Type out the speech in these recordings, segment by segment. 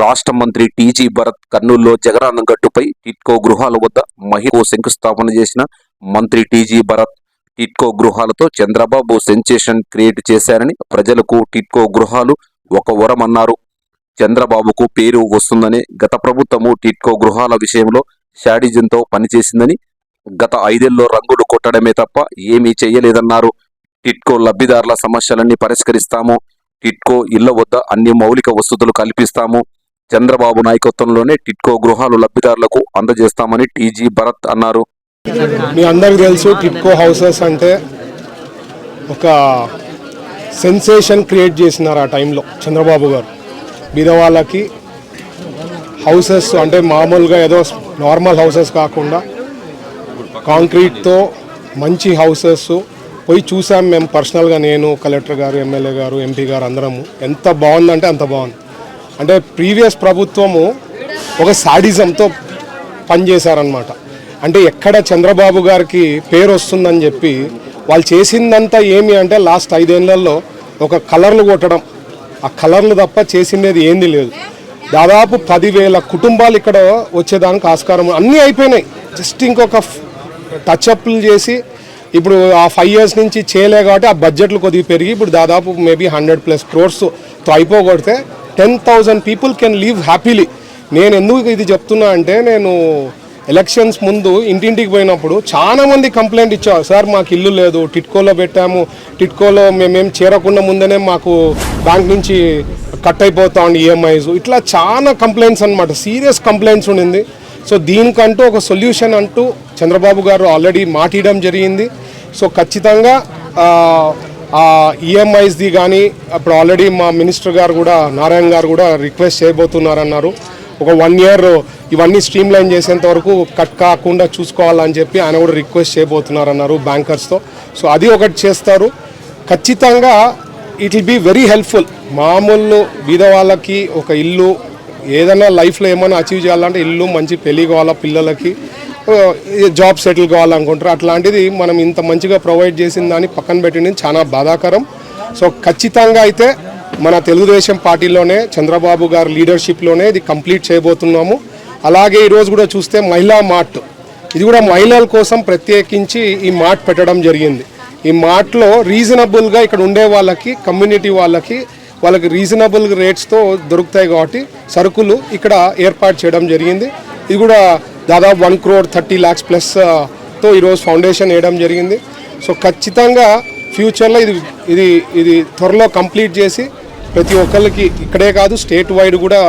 రాష్ట్ర మంత్రి టీజీ భరత్ కర్నూలులో జగనన్న గట్టుపై టిట్కో గృహాల వద్ద మహిళ శంకుస్థాపన చేసిన మంత్రి టీజీ భరత్ టిట్కో గృహాలతో చంద్రబాబు సెన్సేషన్ క్రియేట్ చేశారని ప్రజలకు టిట్కో గృహాలు ఒక వరమన్నారు. చంద్రబాబుకు పేరు వస్తుందని గత ప్రభుత్వము టిట్కో గృహాల విషయంలో షాడిజంతో పనిచేసిందని గత ఐదేళ్ళలో రంగులు కొట్టడమే తప్ప ఏమీ చేయలేదన్నారు. టిట్కో లబ్ధిదారుల సమస్యలన్నీ పరిష్కరిస్తాము. టిట్కో ఇళ్ళ వద్ద అన్ని మౌలిక వసతులు కల్పిస్తాము. చంద్రబాబు నాయకత్వంలోనే టిట్కో గృహాలు లబ్ధిదారులకు అందజేస్తామని టీజీ భరత్ అన్నారు. మీ అందరికి తెలుసు టిట్కో హౌసెస్ అంటే ఒక సెన్సేషన్ క్రియేట్ చేసినారు ఆ టైంలో చంద్రబాబు గారు. బీదవాళ్ళకి హౌసెస్ అంటే మామూలుగా ఏదో నార్మల్ హౌసెస్ కాకుండా కాంక్రీట్తో మంచి హౌసెస్. పోయి చూసాం మేము పర్సనల్గా నేను కలెక్టర్ గారు ఎమ్మెల్యే గారు ఎంపీ గారు అందరము. ఎంత బాగుందంటే అంత బాగుంది. అంటే ప్రీవియస్ ప్రభుత్వము ఒక సాడిజంతో పనిచేశారనమాట అంటే ఎక్కడ చంద్రబాబు గారికి పేరు వస్తుందని చెప్పి వాళ్ళు చేసిందంతా ఏమి అంటే లాస్ట్ ఐదేళ్ళలో ఒక కలర్లు కొట్టడం. ఆ కలర్లు తప్ప చేసిండేది ఏంది లేదు. దాదాపు పదివేల కుటుంబాలు ఇక్కడ వచ్చేదానికి ఆస్కారం అన్నీ అయిపోయినాయి. జస్ట్ ఇంకొక టచ్అప్లు చేసి ఇప్పుడు ఆ ఫైవ్ ఇయర్స్ నుంచి చేయలే కాబట్టి ఆ బడ్జెట్లు కొద్దిగా పెరిగి ఇప్పుడు దాదాపు మేబీ హండ్రెడ్ ప్లస్ క్రోర్స్తో అయిపోగొడితే ten thousand people can live happily నేను ఎందుకు ఇది చెప్తున్నా అంటే నేను ఎలక్షన్స్ ముందు ఇంటింటికి పోయినప్పుడు చాలా మంది కంప్లైంట్ ఇచ్చారు సార్ మాకు ఇల్లు లేదు టిట్కోలో పెట్టాము. టిట్కోలో మేమేం చేరకుండా ముందనే మాకు బ్యాంక్ నుంచి కట్ అయిపోతా ఉండి ఈఎంఐస్ ఇట్లా చాలా కంప్లైంట్స్ అన్నమాట. సీరియస్ కంప్లైంట్స్ ఉండింది. సో దీనికంటూ ఒక సొల్యూషన్ అంటూ చంద్రబాబు గారు ఆల్రెడీ మాట్లాడడం జరిగింది. సో ఖచ్చితంగా ఈఎంఐస్ది కానీ అప్పుడు ఆల్రెడీ మా మినిస్టర్ గారు కూడా నారాయణ గారు కూడా రిక్వెస్ట్ చేయబోతున్నారన్నారు. ఒక వన్ ఇయర్ ఇవన్నీ స్ట్రీమ్ లైన్ చేసేంత వరకు కట్ కాకుండా చూసుకోవాలని చెప్పి ఆయన కూడా రిక్వెస్ట్ చేయబోతున్నారన్నారు బ్యాంకర్స్తో సో అది ఒకటి చేస్తారు. ఖచ్చితంగా it will be very helpful మామూలు బీద వాళ్ళకి ఒక ఇల్లు ఏదైనా లైఫ్లో ఏమైనా అచీవ్ చేయాలంటే ఇల్లు మంచి పెళ్ళి కావాలా పిల్లలకి జాబ్ సెటిల్ కావాలనుకుంటారు. అట్లాంటిది మనం ఇంత మంచిగా ప్రొవైడ్ చేసిన దాన్ని పక్కన పెట్టింది చాలా బాధాకరం. సో ఖచ్చితంగా అయితే మన తెలుగుదేశం పార్టీలోనే చంద్రబాబు గారి లీడర్షిప్లోనే ఇది కంప్లీట్ చేయబోతున్నాము. అలాగే ఈరోజు కూడా చూస్తే మహిళా మార్ట్. ఇది కూడా మహిళల కోసం ప్రత్యేకించి ఈ మార్ట్ పెట్టడం జరిగింది. ఈ మార్ట్లో రీజనబుల్గా ఇక్కడ ఉండే వాళ్ళకి కమ్యూనిటీ వాళ్ళకి వాళ్ళకి రీజనబుల్ రేట్స్తో దొరుకుతాయి కాబట్టి సరుకులు ఇక్కడ ఏర్పాటు చేయడం జరిగింది. ఇది కూడా దాదాపు వన్ క్రోర్ థర్టీ ల్యాక్స్ ప్లస్తో ఈరోజు ఫౌండేషన్ వేయడం జరిగింది. సో ఖచ్చితంగా ఫ్యూచర్లో ఇది ఇది ఇది త్వరలో కంప్లీట్ చేసి ప్రతి ఒక్కరికి ఇక్కడే కాదు స్టేట్ వైడ్ కూడా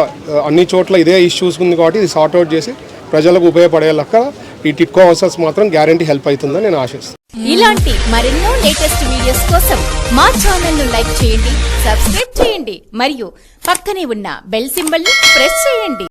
అన్ని చోట్ల ఇదే ఇష్యూస్ ఉంది కాబట్టి ఇది సార్ట్అవుట్ చేసి ప్రజలకు ఉపయోగపడేలాక ఈ టిట్కో హౌసెస్ మాత్రం గ్యారంటీ హెల్ప్ అవుతుందని నేను ఆశిస్తాను ఇలాంటి మరెన్నో లేటెస్ట్ వీడియోస్ కోసం మా ఛానల్ను లైక్ చేయండి సబ్స్క్రైబ్ చేయండి మరియు పక్కనే ఉన్న బెల్ సింబల్ ప్రెస్ చేయండి.